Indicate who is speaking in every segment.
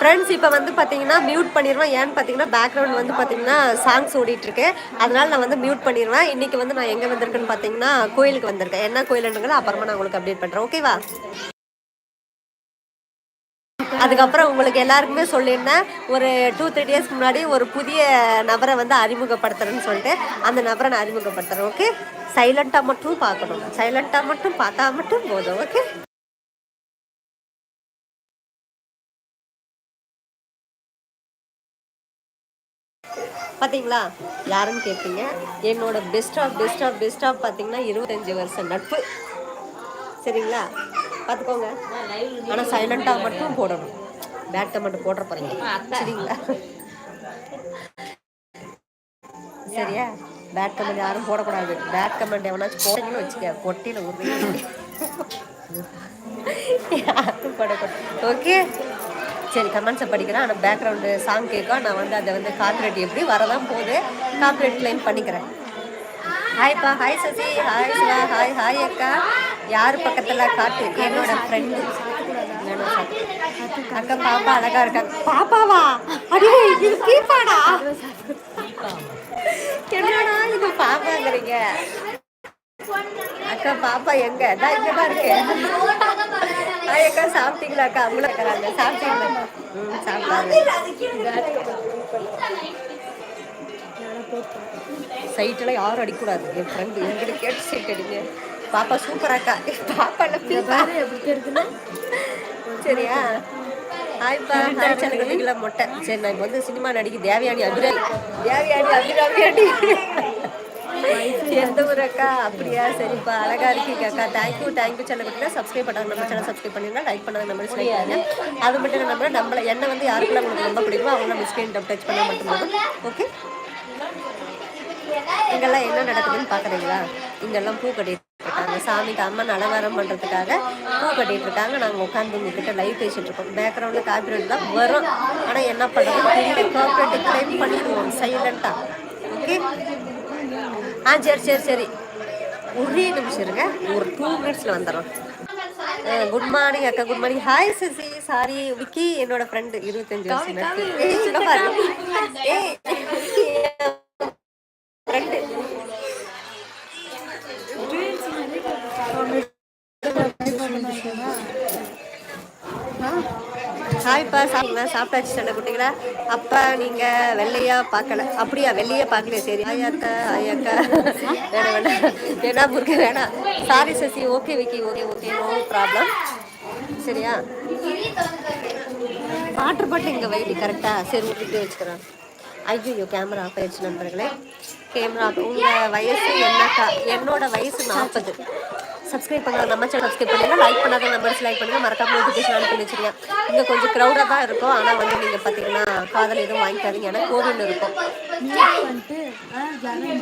Speaker 1: Friends இப்போ வந்து பார்த்தீங்கன்னா மியூட் பண்ணிடுவேன் ஏன்னு பார்த்தீங்கன்னா பேக்ரவுண்ட் வந்து பார்த்தீங்கன்னா சாங்ஸ் ஓடிட்டுருக்கு அதனால் நான் வந்து மியூட் பண்ணிடுவேன் இன்றைக்கி வந்து நான் எங்கே வந்திருக்கேன்னு பார்த்தீங்கன்னா கோயிலுக்கு வந்திருக்கேன். என்ன கோயிலுன்றதை அப்புறமா நான் உங்களுக்கு அப்டேட் பண்ணுறேன் ஓகேவா அதுக்கப்புறம் உங்களுக்கு எல்லாருக்குமே சொல்லியிருந்தேன். ஒரு டூ த்ரீ டேஸ்க்கு முன்னாடி ஒரு புதிய நபரை வந்து அறிமுகப்படுத்துறேன்னு சொல்லிட்டு அந்த நபரை நான் அறிமுகப்படுத்துகிறேன் ஓகே சைலண்ட்டாக மட்டும் பார்க்கணும். சைலண்ட்டாக மட்டும் பார்த்தா மட்டும் போதும். ஓகே பார்த்தீங்களா யாருன்னு கேட்பீங்க என்னோட best of best of best of பார்த்தீங்கன்னா இருபத்தஞ்சி வருஷம் நட்பு. சரிங்களா? பார்த்துக்கோங்க ஆனால் சைலண்ட்டாக மட்டும் போடணும். பேட் கமெண்ட் போடுற போறீங்க. சரிங்களா? சரியா? பேட் கமெண்ட் யாரும் போடக்கூடாது. பேட் கமெண்ட் எவனாச்சும் போட்டீங்கன்னு வச்சுக்க கொட்டியில் ஒரு யாரும் போடக்கூடாது. ஓகே சரி கமெண்ட்ஸை படிக்கிறேன். ஆனால் பேக்ரவுண்டு சாங் கேட்கும். நான் வந்து அதை வந்து கார்பரேட் எப்படி வரதான் போகுது கார்பரேட் கிளைம் பண்ணிக்கிறேன். ஹாய்ப்பா hi Sasi hi Siva hi hi அக்கா. யார் பக்கத்தில் காட்டு? என்னோட ஃப்ரெண்டு அக்கா பாப்பா அழகா இருக்கா? பாப்பாவா? அடியே இது கீப்பாடா? என்னடா இது பாப்பாங்கிறீங்க? அக்கா பாப்பா எங்க? நான் இங்க தான் இருக்கேன் ஹாய் அக்கா சாப்பிட்டீங்களா அக்கா? அவங்கள இருக்கிறாங்க. சாப்பிட்டீங்களா? ம் சாப்பிட்டாங்க. சைட்டெல்லாம் யாரும் அடிக்கக்கூடாது என் ஃப்ரெண்டு எங்கிட்ட கேட்டு சைட் அடிங்க. பாப்பா சூப்பராக்கா பாப்பா இல்லை சரியா? ஹாய்ப்பா ஹாய் சனகதிகள மொட்டை சரி நான் இப்போ வந்து சினிமா நடிக்க தேவயானி அபிராமி. தேவயானி அபிராமி எந்த ஊர் அக்கா அப்படியா? சரிப்பா. அழகா இருக்கீங்க அக்கா thank you thank you channel கொடுத்தா சப்ஸ்கிரைப் பண்ணாங்க நம்ம சேனல் சப்ஸ்கிரைப் பண்ணிருந்தா லைக் பண்ணாங்க நம்ம லைக் அது மட்டும் இல்லாமல் நம்ம நம்மள என்ன வந்து யாருக்கெல்லாம் உங்களுக்கு ரொம்ப பிடிக்குமோ அவங்க நம்ம ஸ்க்ரீன் டச் பண்ண மட்டும் போதும். ஓகே இங்கெல்லாம் என்ன நடக்குதுன்னு பார்க்குறீங்களா? இங்கெல்லாம் பூ கட்டிட்டு இருக்காங்க சாமிக்கு அம்மன் அலங்காரம் பண்ணுறதுக்காக பூ கட்டிட்டு இருக்காங்க நாங்கள் உட்காந்து உங்ககிட்ட லைவ் பேசிட்டு இருக்கோம் பேக்ரவுண்டில் காப்பிரைட் தான் வரும். ஆனால் என்ன பண்ணுறது காப்பிரைட் கிளைம் பண்ணிடுவோம். சைலண்ட்டாக ஓகே ஆ சரி சரி சரி. ஒரே நிமிஷம் இருங்க. ஒரு டூ மினிட்ஸில் வந்துடுறோம். குட் மார்னிங் அக்கா good morning hi Sasi sorry Vicky என்னோட ஃப்ரெண்டு இருபத்தஞ்சு வருஷம் ஹாய்ப்பா சாப்பிங்களா சாப்பிட்டாச்சு சண்டை குட்டிங்களா அப்பா நீங்கள் வெள்ளையா பார்க்கல. அப்படியா? வெள்ளையா பார்க்கல சரி. ஆயாக்கா அக்கா ஹாய் வேணாம் வேணாம். வேணாம் புரிக்க வேணாம். Sorry Sasi. Okay Vicky. Okay okay no problem சரியா? பாட்டு பாட்டு இங்கே வைடி. கரெக்டாக சரி விட்டுட்டு வச்சுக்கிறேன். ஐயோ கேமரா ஆஃப் ஆயிடுச்சு நண்பர்களே. கேமரா உங்கள் வயசு என்னக்கா? என்னோட வயசு நாற்பது. சப்ஸ்கிரைப் பண்ணாத நம்ம சேனல் சப்ஸ்கிரைப் பண்ணுங்கள் லைக் பண்ணாத நம்பர்ஸ் லைக் பண்ணுங்கள் மறக்காம நோட்டிஃபிகேஷன் ஆன் பண்ணி வச்சுருங்க. இங்கே கொஞ்சம் க்ரௌடாக தான் இருக்கும். ஆனால் வந்து நீங்கள் பார்த்தீங்கன்னா காதல் எதுவும் வாங்கிக்காதீங்க. ஏன்னா கோவில் இருக்கும்.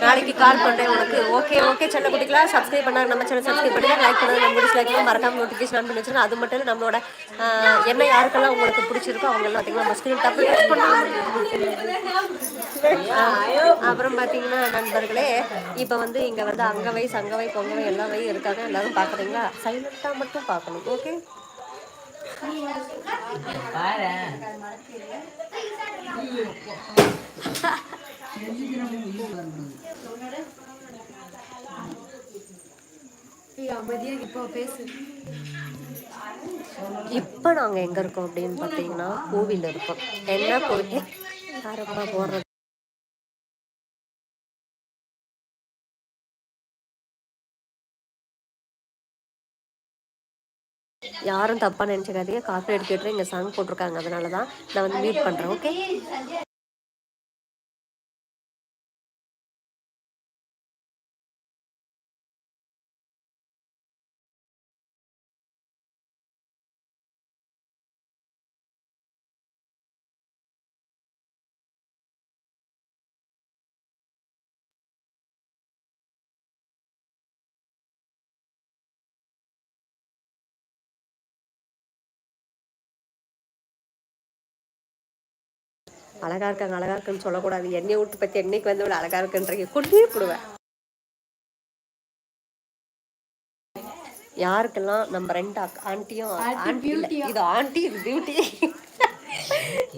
Speaker 1: நாளைக்கு கால் பண்ணுறேன் உனக்கு. ஓகே ஓகே செல்ல குட்டிங்களா சப்ஸ்கிரைப் பண்ணாங்க நம்ம சேனல் சப்ஸ்கிரைப் பண்ணுங்கள் லைக் பண்ணாத நம்பர்ஸ் லைக் மறக்காம நோட்டிஃபிகேஷன் ஆன் பண்ணி வச்சுருங்க. அது மட்டும் இல்லை நம்மளோட என்ன யாருக்கெல்லாம் உங்களுக்கு பிடிச்சிருக்கோ அவங்கெல்லாம் பார்த்தீங்கன்னா நம்ம ஸ்க்ரீன் டப்பு டச் அப்புறம் பார்த்தீங்கன்னா நண்பர்களே இப்போ வந்து இங்கே வந்து அங்கவை சங்கவை பொங்கவை எல்லா வை இருக்காங்க. எல்லாரும் பார்க்குறீங்களா சைலண்ட்டாக மட்டும் பார்க்கணும் ஓகே இப்போ நாங்கள் எங்கே இருக்கோம் அப்படின்னு பார்த்தீங்கன்னா கோவில் இருக்கோம். என்ன கோவில்? யாரப்பா போடுறது. யாரும் தப்பா நினச்சிக்காதீங்க. கார்பரேட் கேட்டு இங்கே சாங் போட்டிருக்காங்க. அதனால தான் நான் வந்து மியூட் பண்ணுறேன் ஓகே அழகா இருக்காங்க அழகா இருக்குன்னு சொல்லக்கூடாது. என்னைய விட்டு பத்தி என்னைக்கு வந்து இவ்வளவு அழகா இருக்குன்றீங்க கொண்டே போடுவேன். யாருக்கெல்லாம் நம்ம ரெண்டு ஆண்டியும் இது ஆண்டி இது பியூட்டி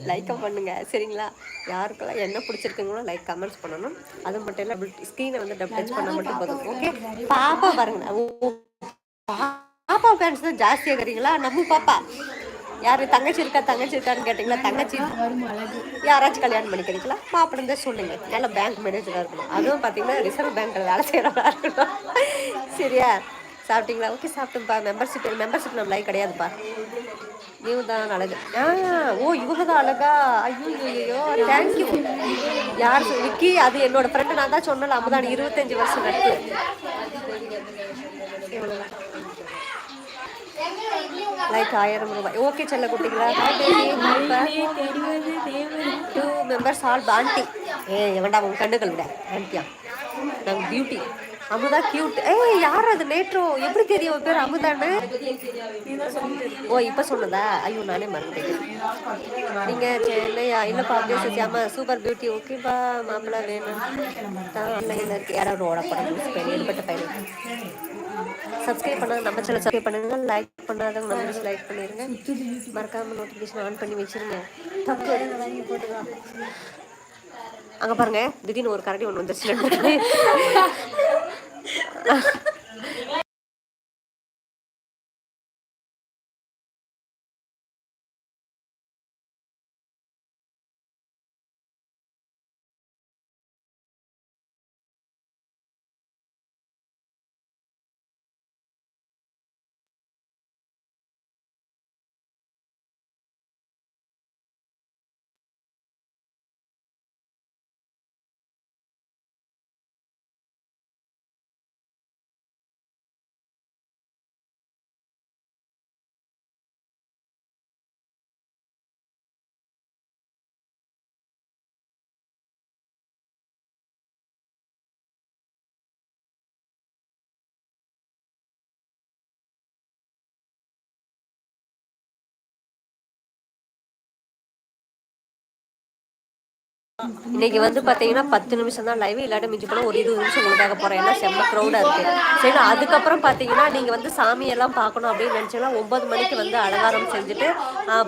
Speaker 1: லைக்கை பண்ணுங்க சரிங்களா? யாருக்கெல்லாம் என்ன பிடிச்சிருக்குங்களோ லைக் கமெண்ட்ஸ் பண்ணணும். அது மட்டும் இல்லை ஸ்க்ரீனை வந்து டப் டச் பண்ண மட்டும் போதும் ஓகே பாப்பா பாருங்க பாப்பா ஃபேன்ஸ் தான் ஜாஸ்தியாக இருக்கிறீங்களா? நம்ம பாப்பா. யாரு தங்கச்சி இருக்கா தங்கச்சி இருக்கான்னு கேட்டிங்களா? தங்கச்சி யாராச்சும் கல்யாணம் பண்ணிக்கிறீங்களா மாப்பிள்ளை தான் சொல்லுங்க. நல்ல பேங்க் மேனேஜராக இருக்கணும். அதுவும் பார்த்தீங்கன்னா ரிசர்வ் பேங்க்கில் வேலை செய்கிறவரா இருக்கணும். சரியா? சாப்பிட்டீங்களா? ஓகே சாப்பிட்டுப்பா மெம்பர்ஷிப் மெம்பர்ஷிப் நம்ம லைக் கிடையாதுப்பா. நீங்க தான் அழகு. ஆ ஓ இவங்க தான் அழகா. ஐயோ ஐயோ தேங்க்யூ யார் விக்கி அது என்னோட ஃப்ரெண்டு நான் தான் சொன்னல அமுதான் இருபத்தஞ்சு வருஷம் நட்பு லைக் ஆயிரம் ரூபாய். ஓகே செல்ல குட்டிங்களா டூ மெம்பர்ஸ் ஆல் ஆண்டி ஏ எவன்டா உன் கண்ணுகள் விட. ஆண்டியா நாங்கள் பியூட்டி அமுதா கியூட் ஏய் யார் அது நேற்றோ? எப்படி தெரியும்? உன் பேர் அமுதான்னு? ஓ இப்போ சொன்னதா ஐயோ நானே மறந்துட்டேன். நீங்கள் சென்னையா? இல்லைப்பா அப்படியே ஆமாம் சூப்பர் பியூட்டி ஓகேப்பா மாப்பிள்ளை வேணும். தான் ஆன்லைனில் இருக்கு யாராவது ஓடப்படம் யூஸ் பண்ணி எடுப்பட்ட பையன். சப்ஸ்கிரைப் பண்ணாத நம்ம சேனல் சப்ஸ்கிரைப் பண்ணுங்க. லைக் பண்ணாதவங்க நம்ம லைக் பண்ணிருங்க. மறக்காம நோட்டிஃபிகேஷன் ஆன் பண்ணி வச்சிருங்க. தப்பு அங்க பாருங்க திடீர்னு ஒரு கரடி ஒன்று வந்துருச்சு. இன்னைக்கு வந்து பார்த்தீங்கன்னா பத்து நிமிஷம் தான் லைவ் இல்லாட்டி மிஞ்சி போனால் ஒரு இருபது நிமிஷம் உங்களுக்காக போகிறேன் ஏன்னா செம்ம க்ரௌடாக இருக்குது சரி அதுக்கப்புறம் பார்த்தீங்கன்னா நீங்கள் வந்து சாமியெல்லாம் பார்க்கணும் அப்படின்னு நினச்சிங்கன்னா ஒன்பது மணிக்கு வந்து அலங்காரம் செஞ்சுட்டு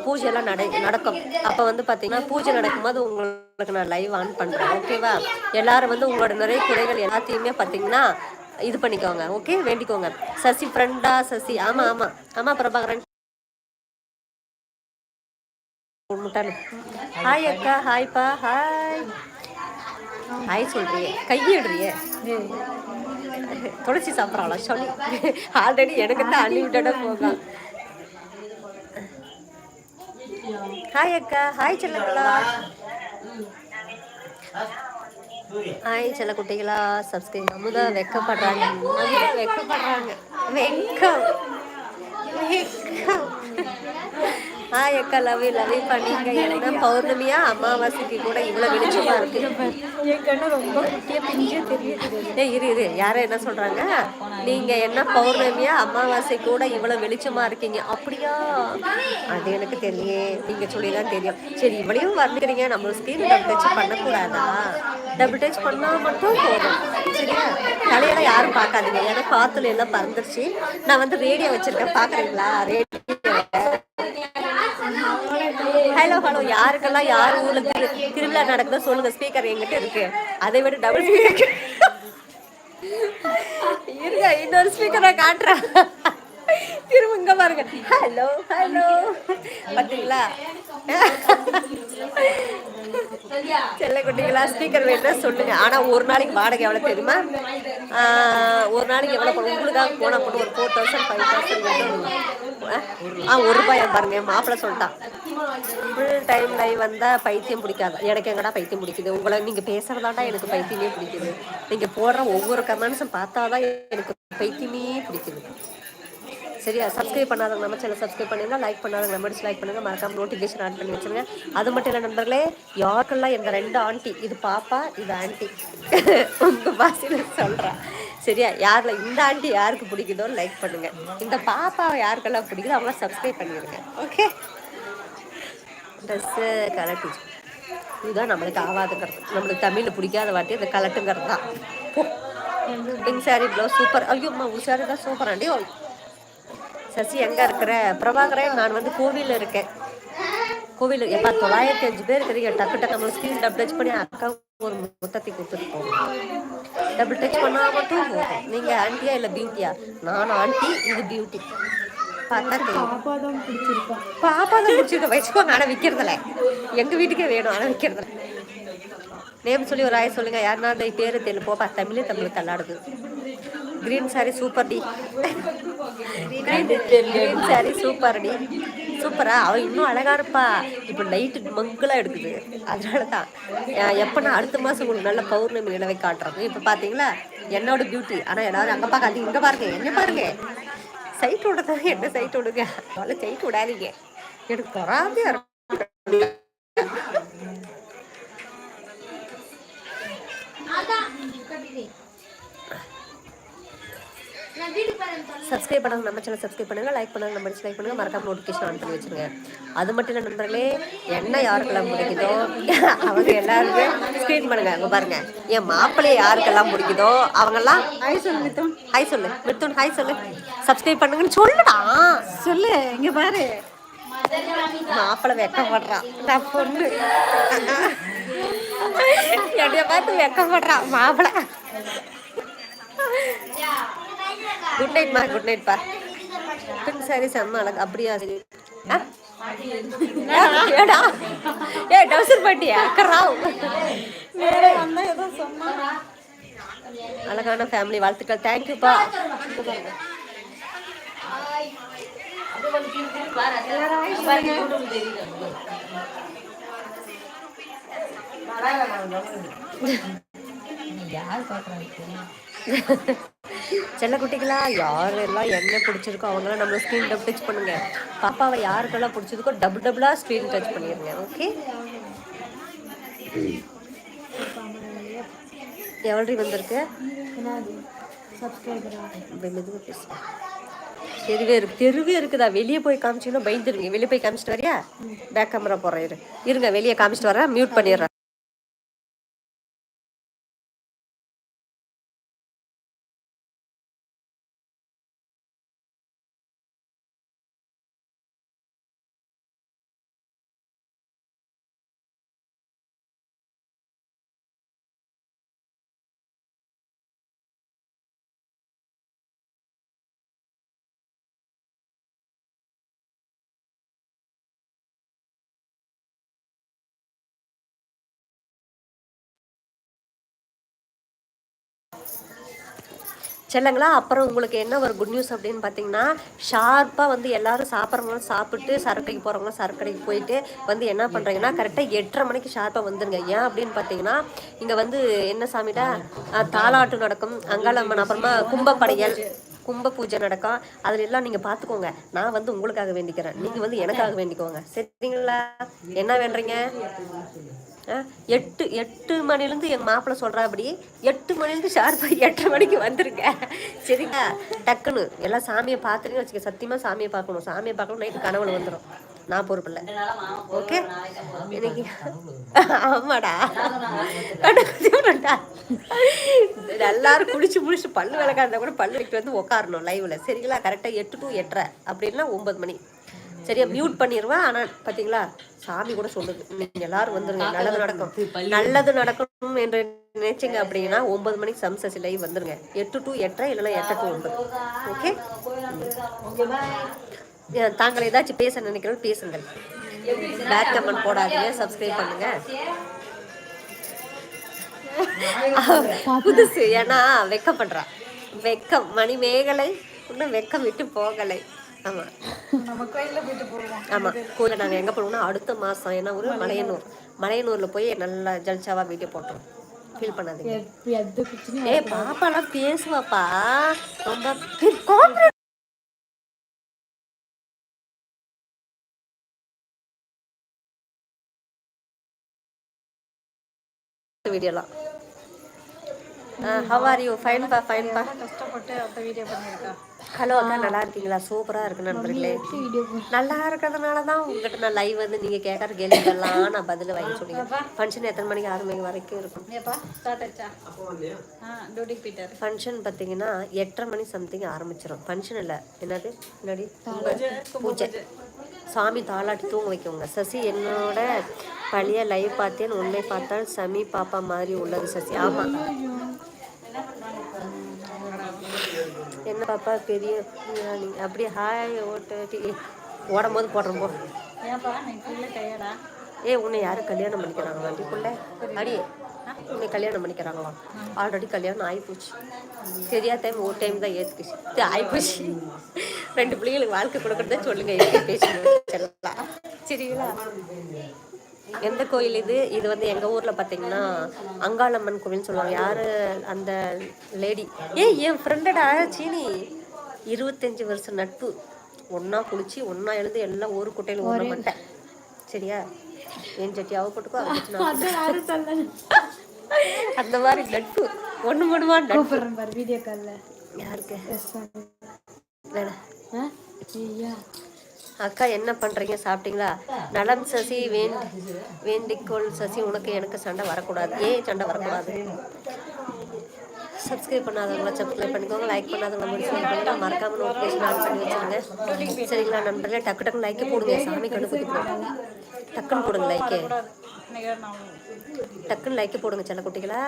Speaker 1: பூஜை பூஜையெல்லாம் நட நடக்கும். அப்போ வந்து பார்த்தீங்கன்னா பூஜை நடக்கும்போது உங்களுக்கு நான் லைவ் ஆன் பண்ணுறேன் ஓகேவா எல்லாரும் வந்து உங்களோட நிறைய குறைகள் எல்லாத்தையுமே பார்த்தீங்கன்னா இது பண்ணிக்கோங்க. ஓகே வேண்டிக்கோங்க. சசி ஃப்ரெண்டா சசி. ஆமாம் ஆமாம் ஆமாம் பிரபாகரன். முட்டாளு. ஹாய் அக்கா. ஹாய்ப்பா ஹாய் ஹாய் சொல்றியே. கையிடுறியே. துளசி சாப்பிட்றாளா சொல்லி ஆல்ரெடி எனக்கு தான் அன்லிமிட்டடாக போகலாம் ஹாய் அக்கா. ஹாய் செல்லங்களா ஹாய் செல்ல குட்டிகளா சப்ஸ்கிரைப் அமுதா வெக்கப்படுறாங்க வெக்கப்படுறாங்க. வெக்கம். வெக்கம். ஹாய் அக்கா லவ் லவ் பண்ணிங்க என்ன பௌர்ணமியா அமாவாசைக்கு கூட இவ்வளோ வெளிச்சமாக இருக்கு.
Speaker 2: ரொம்ப தெரியுது
Speaker 1: ஏய் இரு இரு. யாரும் என்ன சொல்கிறாங்க நீங்கள் என்ன பௌர்ணமியா அமாவாசை கூட இவ்வளோ வெளிச்சமாக இருக்கீங்க? அப்படியா? அது எனக்கு தெரியே. நீங்கள் சொல்லி தான் தெரியும். சரி இவளையும் வந்துக்கிறீங்க நம்ம ஸ்கிரீன் டபுள் டச் பண்ணக்கூடாதா? டபுள் டச் பண்ணால் மட்டும் போதும். சரியா? தலையில யாரும் பார்க்காதீங்க. ஏன்னா காத்துல எல்லாம் பறந்துருச்சு. நான் வந்து ரேடியோ வச்சுருக்கேன். பார்க்குறீங்களா? ரேடியோ ஹலோ ஹலோ யாருக்கெல்லாம் யார் ஊர்ல திரு திருவிழா நடக்குதோ சொல்லுங்க. ஸ்பீக்கர் எங்கிட்ட இருக்கு. அதை விட டபுள் ஸ்பீக்கர் இருங்க இன்னொரு ஸ்பீக்கரை காட்டுறேன். திரும்ப இங்க பாருங்க. ஹலோ ஹலோ பாத்தீங்களா செல்ல குட்டிகளா ஸ்பீக்கர் வேணும்னா சொல்லுங்க. ஆனா ஒரு நாளைக்கு வாடகை எவ்வளவு தெரியுமா? ஒரு நாளைக்கு எவ்வளவு உங்களுக்காக போனா போட்டு ஒரு ஃபோர் தௌசண்ட் ஃபைவ் தௌசண்ட் ஆ ஒரு ரூபாய் பாருங்க. மாப்பிள்ளை சொல்லிட்டான் ஃபுல் டைம் லைவ் வந்தா பைத்தியம் பிடிக்காது. எனக்கு எங்கடா பைத்தியம் பிடிக்குது? உங்களை நீங்க பேசுறதாண்டா எனக்கு பைத்தியமே பிடிக்குது. நீங்க போடுற ஒவ்வொரு கமெண்ட்ஸும் பார்த்தாதான் எனக்கு பைத்தியமே பிடிக்குது. சரியா? சப்ஸ்கிரைப் பண்ணாதவங்க நம்ம சேனல் சப்ஸ்கிரைப் பண்ணுங்க லைக் பண்ணாதவங்க நம்ம லைக் பண்ணுங்க. மறக்காம நோட்டிஃபிகேஷன் ஆன் பண்ணி வச்சிருங்க. அது மட்டும் இல்லை நண்பர்களே யாருக்கெல்லாம் எங்க ரெண்டு ஆண்டி இது பாப்பா இது ஆண்டி உங்க பாஷையில சொல்றேன் சரியா? யாரில் இந்த ஆண்டி யாருக்கு பிடிக்குதோ லைக் பண்ணுங்க. இந்த பாப்பாவை யாருக்கெல்லாம் பிடிக்குதோ அவங்கள சப்ஸ்கிரைப் பண்ணிடுங்க ஓகே ட்ரெஸ்ஸு கலட்டி இதுதான் நம்மளுக்கு ஆகாதுங்கிறது நம்மளுக்கு தமிழில் பிடிக்காத வாட்டி இந்த கலட்டுங்கிறது தான். பிங்க் சாரி ப்ளவுஸ் சூப்பர் ஐயோ அம்மா ஒரு சாரி தான் சூப்பர் ஆண்டி சசி எங்கே இருக்கிற? பிரபாகரன் நான் வந்து கோவிலில் இருக்கேன். கோவில் எப்பா தொள்ளாயிரத்தி அஞ்சு பேர் இருக்கிறீங்க. டக்கு டக்கு நம்ம ஸ்க்ரீன் டபுள் டச் பண்ணி அக்கா ஒரு முத்தத்தை கொடுத்துட்டு போகணும் டபுள் டச் பண்ணா மட்டும் போதும். நீங்க ஆன்ட்டியா இல்ல பியூட்டியா நானும் ஆன்ட்டி இது பியூட்டி பார்த்தா தெரியும்.
Speaker 2: பாப்பா தான்
Speaker 1: பாப்பா தான் பிடிச்சிருக்க. வச்சுக்கோங்க ஆனால் விற்கிறதில்ல எங்க வீட்டுக்கே வேணும் ஆனால் விற்கிறதில்ல நேம் சொல்லி ஒரு ஆய் சொல்லுங்க. யாருன்னா அந்த பேரு தெரியல போப்பா தமிழ் தமிழ் தள்ளாடுது. கிரீன் சாரி சூப்பர் டி. கிரீன் சாரி சூப்பர் டி. சூப்பரா அவள் இன்னும் அழகா இருப்பா. இப்போ லைட்டு மங்களா எடுக்குது. அதனால தான் எப்போ நான் அடுத்த மாதம் உங்களுக்கு நல்ல பௌர்ணமி நிலவை காட்டுறது இப்போ பார்த்தீங்களா என்னோட பியூட்டி ஆனால் எல்லாரும் அங்க பார்க்காதீங்க இங்கே பாருங்க. என்ன பாருங்க. சைட் விடுறதாங்க என்ன சைட் விடுங்க அதனால சைட் விடாதீங்க. எனக்கு பொறாமையா இருக்கும் சப்ஸ்கிரைப் பண்ணுங்க நம்ம சேனல் சப்ஸ்கிரைப் பண்ணுங்க லைக் பண்ணுங்க நம்ம லைக் பண்ணுங்க மறக்காம நோட்டிஃபிகேஷன் ஆன் பண்ணி வச்சிருங்க. அது மட்டும் இல்லை நண்பர்களே என்ன யாருக்கெல்லாம் பிடிக்குதோ அவங்க எல்லாருமே ஸ்க்ரீன் பண்ணுங்க. அங்க பாருங்க என் மாப்பிள்ளைய யாருக்கெல்லாம் பிடிக்குதோ அவங்கெல்லாம்
Speaker 2: ஹாய் சொல்லு மித்தம்
Speaker 1: ஹாய் சொல்லு மிருத்துன் ஹாய் சொல்லு. சப்ஸ்கிரைப் பண்ணுங்கன்னு சொல்லுடா.
Speaker 2: சொல்லு இங்க பாரு.
Speaker 1: மாப்பிள்ளை வெக்கப்படுறான் நான் பொண்ணு. என்னைய பார்த்து வெக்கப்படுறான் மாப்பிள்ளை. குட் நைட் மா குட் நைட் பா பிங்க் சாரி செம்ம அழகு அப்படியா சரி? ஏடா ஏ டவுசர் பாட்டியா கராவ் அழகான ஃபேமிலி வாழ்த்துக்கள். தேங்க்யூப்பா செல்ல குட்டிகளா யாரெல்லாம் என்ன பிடிச்சிருக்கோ அவங்களாம் நம்ம ஸ்க்ரீன் டப் டச் பண்ணுங்க. பாப்பாவை யாருக்கெல்லாம் பிடிச்சிருக்கோ டபுள் டபுளா ஸ்க்ரீன் டச் பண்ணிடுங்க ஓகே எவ்வளோ வந்திருக்கு? தெருவே இருக்கு தெருவே இருக்குதா? வெளியே போய் காமிச்சிங்கன்னா பயந்துருங்க வெளியே போய் காமிச்சிட்டு வரியா? பேக் கேமரா போடுறேன் இரு. இருங்க வெளியே காமிச்சிட்டு வரேன் மியூட் பண்ணிடுறேன். செல்லங்களா அப்புறம் உங்களுக்கு என்ன ஒரு குட் நியூஸ் அப்படின்னு பார்த்தீங்கன்னா ஷார்ப்பாக வந்து எல்லாரும் சாப்பிட்றவங்களும் சாப்பிட்டு சரக்கடைக்கு போகிறவங்களும் சரக்கடைக்கு போயிட்டு வந்து என்ன பண்ணுறீங்கன்னா கரெக்டாக எட்டரை மணிக்கு ஷார்ப்பாக வந்துருங்க. ஏன் அப்படின்னு பார்த்தீங்கன்னா இங்கே வந்து என்ன சாமிடா தாலாட்டு நடக்கும். அங்காளம்மன் அப்புறமா கும்பப்படையல் கும்ப பூஜை நடக்கும். அதில் எல்லாம் நீங்கள் பார்த்துக்கோங்க. நான் வந்து உங்களுக்காக வேண்டிக்கிறேன். நீங்கள் வந்து எனக்காக வேண்டிக்கோங்க. சரிங்களா? என்ன வேண்டுறீங்க எட்டு எட்டு மணிலேருந்து எங்கள் மாப்பிள்ளை சொல்கிறா அப்படி எட்டு மணிலேருந்து ஷார்ப்பாக எட்டரை மணிக்கு வந்துருங்க சரிங்களா? டக்குன்னு எல்லாம் சாமியை பார்த்துருங்க வச்சுக்க சத்தியமாக சாமியை பார்க்கணும். சாமியை பார்க்கணும். நைட்டு கனவுல வந்துடும் நான் பொறுப்பில்லை ஓகே இன்னைக்கு ஆமாடா. எல்லாரும் குளிச்சு முடிச்சு பல்லு விளக்காருந்தா கூட பல்லு விளக்கிட்டு வந்து உட்காரணும் லைவில் சரிங்களா? கரெக்டாக எட்டு டு எட்டரை. அப்படின்னா ஒம்பது மணி. சரியா மியூட் பண்ணிடுவேன் ஆனால் பார்த்தீங்களா சாமி கூட சொல்லுது நீங்கள் எல்லாரும் வந்துருங்க நல்லது நடக்கும். நல்லது நடக்கணும் என்று நினைச்சீங்க அப்படின்னா ஒன்பது மணிக்கு சம்சஸ் லைவ் வந்துருங்க. எட்டு டு எட்டரை இல்லைன்னா எட்டு டு ஒன்பது. ஓகே? தாங்கள் ஏதாச்சும் பேச நினைக்கிறோம் பேசுங்கள். பேக் கமெண்ட் போடாதீங்க சப்ஸ்கிரைப் பண்ணுங்க. புதுசு ஏன்னா வெக்கப்படுறா. வெக்கம் மணி மேகலை இன்னும் வெக்கம் விட்டு போகலை. ஆமா.
Speaker 2: நம்ம கோயில்ல போயிட்டு போடுவோம்
Speaker 1: எங்க அடுத்த மாசம் ஏன்னா ஒரு மலையனூர். மலையனூர்ல போய் நல்லா ஜல்சாவா வீடியோ போட்டோம். ஃபீல் பண்ணாதீங்க. ஏய் பாப்பாலாம் பேசுவாப்பா. ரொம்ப வீடியோலாம். ஹவ் ஆர் யூ ஃபைன்பா ஃபைன்பா
Speaker 2: கஷ்டப்பட்டு அந்த வீடியோ பண்ணியிருக்கா?
Speaker 1: ஹலோ அக்கா நல்லா இருக்கீங்களா? சூப்பராக இருக்கு நண்பர்களே. நல்லா இருக்கிறதுனால தான் உங்ககிட்ட நான் லைவ் வந்து நீங்கள் கேட்குற கேள்விகள்லாம் நான் பதில் வாங்கி சொல்லிக்கிறேன். ஃபங்க்ஷன் எத்தனை மணிக்கு ஆறு மணி வரைக்கும் இருக்கும். ஃபங்க்ஷன் பார்த்தீங்கன்னா எட்டரை மணி சம்திங் ஆரம்பிச்சிடும் ஃபங்க்ஷன் இல்லை. என்னது? முன்னாடி பூஜை. சாமி தாளாட்டி தூங்க வைக்கவங்க சசி என்னோட பழைய லைவ் பார்த்தேன் உன்னை பார்த்தால் சமி பாப்பா மாதிரி உள்ளது சசி. ஆமாம் என்ன பாப்பா பெரிய. அப்படியே ஹாய் ஓட்டு ஓடும் போது போடுறோம் போ. ஏய் உன்னை யாரும் கல்யாணம் பண்ணிக்கிறாங்களா? வண்டிக்குள்ள அடி உன்னை கல்யாணம் பண்ணிக்கிறாங்களாம் ஆல்ரெடி கல்யாணம் ஆகிப்போச்சு சரியா டைம் ஒரு டைம் தான் ஏற்றுக்குச்சு ஆகிப்போச்சு ரெண்டு பிள்ளைங்களுக்கு வாழ்க்கை கொடுக்குறதே சொல்லுங்க எப்படி பேசணும் சரிங்களா? எந்த கோயில் இது? இது வந்து எங்கள் ஊரில் பார்த்தீங்கன்னா அங்காளம்மன் கோவில்னு சொல்லுவாங்க. யார் அந்த லேடி? ஏய் என் ஃப்ரெண்டடா சீனி. இருபத்தஞ்சி வருஷம் நட்பு. ஒன்றா குளிச்சு ஒன்றா எழுந்து எல்லாம் ஒரு குட்டையில் ஊற மாட்டேன். சரியா? என் சட்டி அவ போட்டுக்கோ. அந்த மாதிரி நட்பு. ஒன்று மடுவா நட்பு?
Speaker 2: கூப்பிடுறேன் பாரு வீடியோ காலில்
Speaker 1: யாருக்கு.
Speaker 2: ஆ? ஐயா.
Speaker 1: அக்கா என்ன பண்ணுறீங்க சாப்பிட்டீங்களா? நலம் சசி வேண்டி வேண்டிக்கோள் சசி உனக்கு எனக்கு சண்டை வரக்கூடாது. ஏன் சண்டை வரக்கூடாது? சப்ஸ்கிரைப் பண்ணாதவங்களா சப்ஸ்கிரைப் பண்ணிக்கோங்க. லைக் பண்ணாதவங்க முடிச்சு பண்ணிட்டு மறக்காம நோட்டிஃபிகேஷன் ஆன் பண்ணி வச்சுருங்க. சரிங்களா நண்பர்களே? டக்கு டக்கு லைக்கே போடுங்க. சாமி கடுப்புக்கு டக்குன்னு போடுங்க லைக்கே டக்குன்னு லைக்கே போடுங்க செல்ல குட்டிகளா.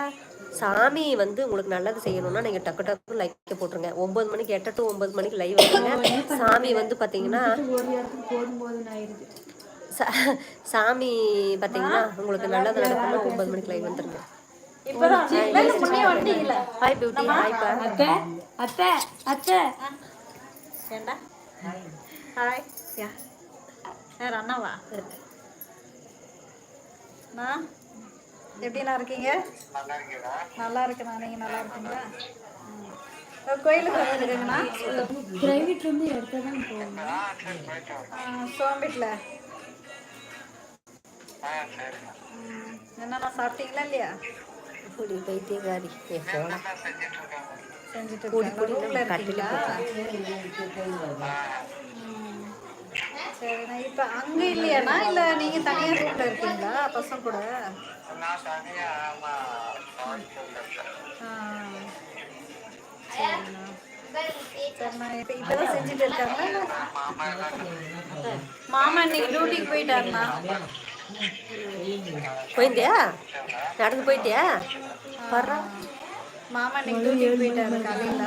Speaker 1: சாமி வந்து உங்களுக்கு நல்லது செய்யணும்னா நீங்க டக்கு டக்குன்னு லைக்கே போட்டுருங்க. ஒன்பது மணிக்கு எட்டு டு ஒன்பது மணிக்கு லைவ் வந்துருங்க சாமி வந்து சா- சாமி பார்த்தீங்கன்னா உங்களுக்கு நல்லது நடக்கணும் ஒன்பது மணிக்கு லைவ் வந்துருங்க. ஹாய் பியூட்டி ஹாய்ப்பா
Speaker 2: அத்தை அத்தை அத்தை.
Speaker 1: ஏண்டா?
Speaker 2: ஹாய்
Speaker 1: யா
Speaker 2: யார் அண்ணாவா? நான் எப்படிண்ணா இருக்கீங்க? நல்லா இருக்கேண்ணா நீங்கள் நல்லா இருக்கீங்களா? கோயிலுக்கு வந்துருக்குங்கண்ணா
Speaker 3: எடுத்து தான் போகணும்.
Speaker 2: சோம்பிட்டில் என்னண்ணா சாப்பிட்டீங்களா இல்லையா?
Speaker 1: புடி பைத்தியக்காரி
Speaker 2: செஞ்சுட்டு இருக்கீங்களா. சரிண்ணா. இப்போ அங்கே இல்லையாண்ணா? இல்லை நீங்கள் தனியாக ரூமில் இருக்கீங்களா? பசங்க கூட? ஆ. சரிண்ணா. சரிண்ணா. இப்போ இப்போ தான் செஞ்சுட்டு மாமா இன்னைக்கு டியூட்டிக்கு போயிட்டாருண்ணா.
Speaker 1: போயிருந்தியா நடந்து போயிட்டியா? வர்றா
Speaker 2: மாமா இன்னைக்கு டியூட்டிக்கு போயிட்டாரு காலையில.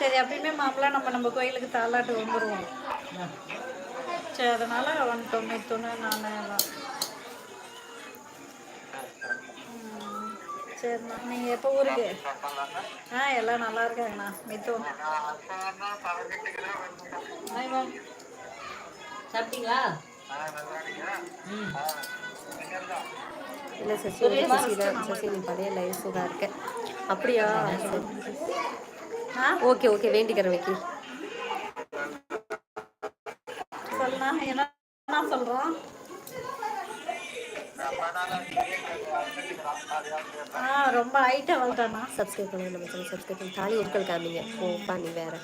Speaker 2: சரி எப்பயுமே மாப்பிள்ள நம்ம நம்ம கோயிலுக்கு தாலாட்டு வந்துடுவோம் சரி அதனால வந்துட்டோம் மித்துன்னு நான் சரிண்ணா நீங்கள் எப்போ ஊருக்கு? ஆ எல்லாம் நல்லா இருக்காங்கண்ணா. மித்து.
Speaker 1: சாப்பிட்டீங்களா? இல்லை சசி ஒரே சசி தான் சசி நீ பழைய லைஃப் சூடாக இருக்க. அப்படியா? ஓகே ஓகே வேண்டிக்கிறேன் வைக்கி.
Speaker 2: சொல்லுண்ணா என்ன சொல்கிறோம் ஆ ரொம்ப ஹைட்டாக வளர்த்தாண்ணா
Speaker 1: சப்ஸ்கிரைப் பண்ணுங்க நம்ம சேனல் சப்ஸ்கிரைப் பண்ணி தாலி உருக்கல் காமிங்க ஓப்பா நீ வேற.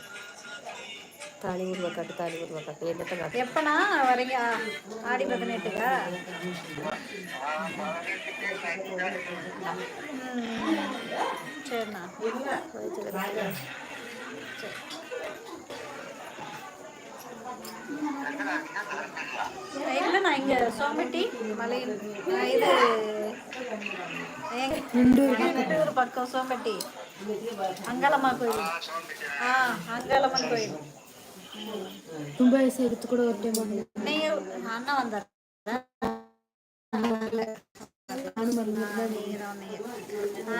Speaker 1: தாலி உருவ காட்டு தாலி உருவ காட்டு. என்னத்தை காட்டு?
Speaker 2: எப்பண்ணா வரீங்க? ஆடி பதினெட்டுக்கா ம். சரிண்ணா இல்லைண்ணா இங்கே சோமட்டி இது பக்கம் சோம்பட்டி அங்காளம்மா கோயில். ஆ அங்காளம்மன் கோயில்.
Speaker 3: ரொம்ப வயசு எடுத்து கூட ஒரு வாங்க.
Speaker 2: நீங்க அண்ணா வந்தார்?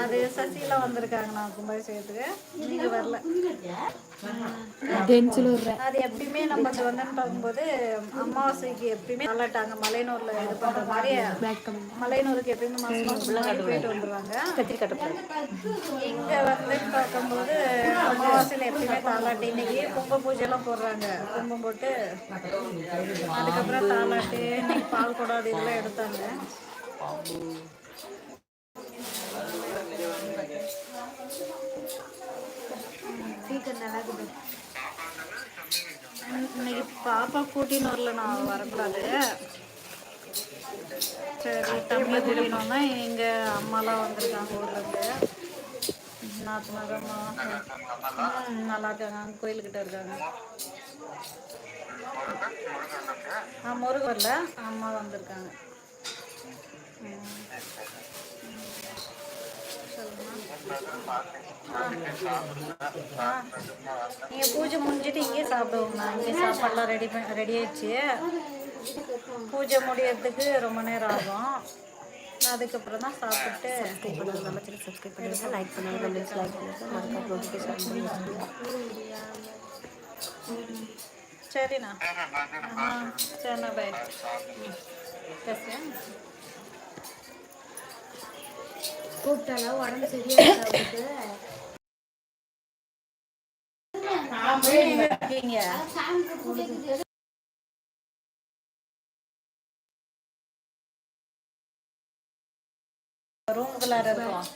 Speaker 2: அது சசிகலா வந்திருக்காங்க. நான் கும்பாபிஷேகத்துக்கு நீங்க வரல. அது எப்பயுமே நம்ம வந்து வந்துன்னு பார்க்கும்போது அமாவாசைக்கு எப்பயுமே நல்லாட்டாங்க மலையனூர்ல இது பண்ற மாதிரி மலையனூருக்கு எப்பயுமே மாசம் மாசம் போயிட்டு வந்துருவாங்க. இங்க வந்து பார்க்கும்போது அமாவாசையில எப்பயுமே தாலாட்டு. இன்னைக்கு கும்ப பூஜை எல்லாம் போடுறாங்க. கும்பம் போட்டு அதுக்கப்புறம் தாலாட்டு இன்னைக்கு பால் குடம் அது இதெல்லாம் எடுத்தாங்க. இன்னைக்கு பாப்பா கூட்டின்னு வரல நான் வரக்கூடாது சரி தம்பி கூட்டின்னு வந்தா எங்க அம்மாலாம் வந்திருக்காங்க ஊர்ல இருந்து நாத்து நல்லா இருக்காங்க கோயிலுக்கிட்ட இருக்காங்க ஆ முருகு அம்மா வந்திருக்காங்க நீங்கள் பூஜை முடிஞ்சிட்டு இங்கேயே சாப்பிடுவோம்ண்ணா இங்கே சாப்பாடுலாம் ரெடி பண்ண ரெடி ஆயிடுச்சு. பூஜை முடியறதுக்கு ரொம்ப நேரம் ஆகும். அதுக்கப்புறம் தான் சாப்பிட்டு
Speaker 1: சப்ஸ்கிரைப் பண்ணுங்க நம்ம சேனல் சப்ஸ்கிரைப் பண்ணுங்க. லைக் பண்ணுங்க லைக் பண்ணுங்க. மறக்காம நோட்டிஃபிகேஷன்
Speaker 2: சரிண்ணா. ஆ சரிண்ணா. பை பேசுகிறேன்
Speaker 3: கூப்பிட்டாலா உடம்பு சரியா
Speaker 2: ரூமுக்குள்ளார இருக்கோம்.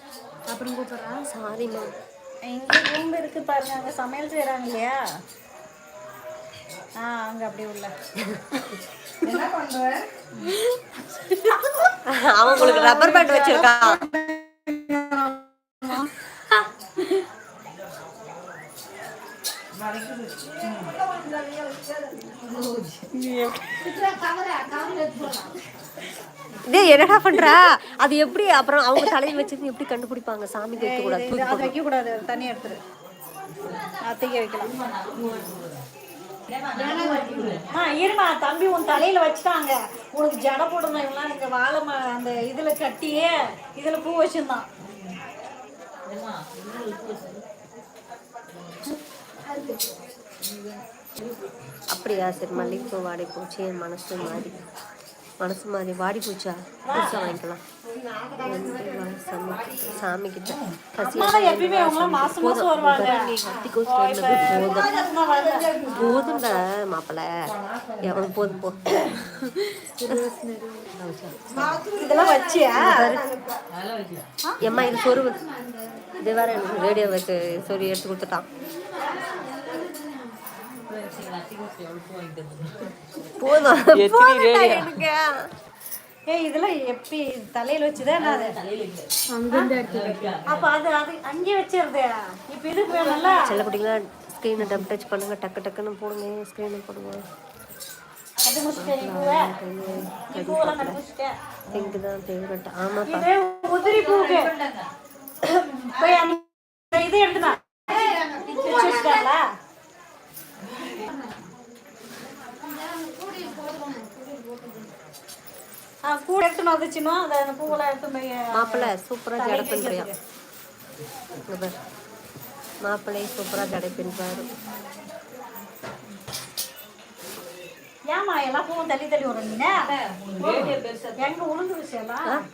Speaker 3: அப்புறம் கூப்பிட்றா
Speaker 1: சாரிம்மா
Speaker 2: இங்கே ரூம் இருக்கு பாருங்க அங்கே சமையல் செய்கிறாங்க இல்லையா? ஆ அங்கே அப்படி உள்ள.
Speaker 1: அவன் உங்களுக்கு ரப்பர் பேண்ட் வச்சிருக்கான். டேய் என்னடா பண்ற? அது எப்படி? அப்புறம் அவங்க தலையில் வச்சிருந்து எப்படி கண்டுபிடிப்பாங்க? சாமிக்கு வைக்க கூடாது
Speaker 2: இது அதை வைக்கக்கூடாது. அது தண்ணி எடுத்துரு. அத்தைக்கு வைக்கலாம். ஆ இருமா தம்பி உன் தலையில வச்சுட்டாங்க. உனக்கு ஜடை போடணும் இவெல்லாம் இந்த வாழை ம அந்த இதுல கட்டியே இதுல பூ வச்சிருந்தான்.
Speaker 1: அப்படியா சரி மல்லிகைப்பூ வாடி போச்சு என் மனசு மாறி மனசு மாறி வாடி போச்சா? புதுசாக வாங்கிக்கலாம். சாமி கிட்ட- போதும். போதும்டா மாப்பிள்ள. எவன் போதும் போ.
Speaker 2: இதெல்லாம் வச்சியா?
Speaker 1: எம்மா இது சொருவு. இது வேற எனக்கு ரேடியோ வச்சு சொறி எடுத்து கொடுத்துட்டான். போதும். எனக்கு.
Speaker 2: ஏய் இதெல்லாம் எப்படி தலையில வச்சுதான் நான் அப்ப அது அது அங்கேயே வச்சிருது. இப்ப இதுக்கு வேணும்ல
Speaker 1: சில குட்டிங்களா ஸ்க்ரீனை டப் டச் பண்ணுங்க டக்கு டக்குன்னு போடுங்க ஸ்க்ரீனை போடுங்க. பிங்க் தான் ஃபேவரட் ஆமாப்பா
Speaker 2: உதிரி பூக்கு போய் அந்த இது எடுத்துனா வச்சுட்டாங்களா ஆ கூட எடுத்துன்னு வந்துச்சுன்னா அதை அந்த பூவெல்லாம் எடுத்து போய்
Speaker 1: மாப்பிள்ளை சூப்பராக ஜடை மாப்பிள்ளை சூப்பராக ஜடை பின்றாரு
Speaker 2: ஏமா எல்லா பூவும் தள்ளி தள்ளி வரும் நீங்க எங்க உளுந்து விஷயம்லாம்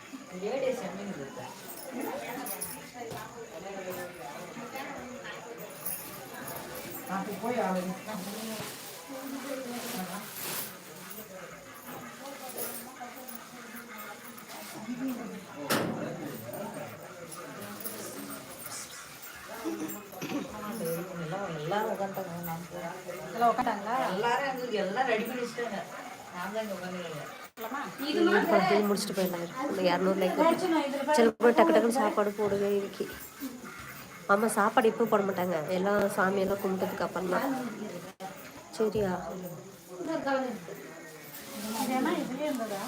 Speaker 2: எல்லாம்
Speaker 1: முடிச்சுட்டு போயிடலாம் அந்த இரநூறு லைக் சில பேர் டக்கு டக்குன்னு சாப்பாடு போடுங்க இன்னைக்கு ஆமா சாப்பாடு இப்போ போட மாட்டாங்க எல்லாம் சாமியெல்லாம் கும்பிட்டதுக்கு அப்புறம் தான் சரியா
Speaker 2: இருந்ததா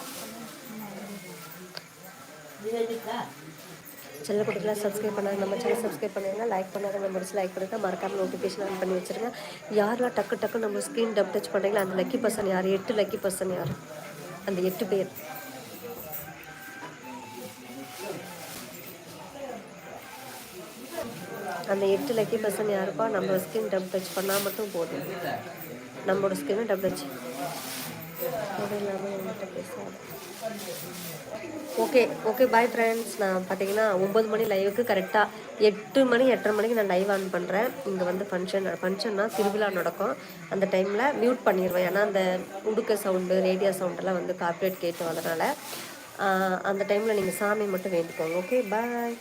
Speaker 1: செல்ல குட்டிக்கெல்லாம் சப்ஸ்கிரைப் பண்ணாங்க நம்ம சேனல் சப்ஸ்கிரைப் பண்ணுங்க லைக் பண்ணாங்க மெம்பர்ஸ் லைக் பண்ணுங்க. மறக்காம நோட்டிஃபிகேஷன் ஆன் பண்ணி வச்சுருங்க. யாரெல்லாம் டக்கு டக்கு நம்ம ஸ்க்ரீன் டப் டச் பண்ணுறீங்களோ அந்த லக்கி பர்சன் யார்? எட்டு லக்கி பர்சன் யார்? அந்த எட்டு பேர். அந்த எட்டு லக்கி பர்சன் யாருப்பா நம்ம ஸ்கின் டப் டச் பண்ணால் மட்டும் போதும். நம்மளோட ஸ்கின்னு டப் டச் இல்லாமல் என்கிட்ட பேசாது. ஓகே ஓகே பாய் ஃப்ரெண்ட்ஸ் நான் பார்த்தீங்கன்னா ஒம்பது மணி லைவுக்கு கரெக்டாக எட்டு மணி எட்டரை மணிக்கு நான் லைவ் ஆன் பண்ணுறேன் இங்கே வந்து ஃபங்க்ஷன் ஃபங்க்ஷன்னா திருவிழா நடக்கும். அந்த டைமில் மியூட் பண்ணிடுவேன் ஏன்னா அந்த உடுக்க சவுண்டு ரேடியோ சவுண்டெல்லாம் வந்து கார்ப்பரேட் கேட்டு அதனால் அந்த டைமில் நீங்கள் சாமி மட்டும் வேண்டிக்கோங்க. Okay bye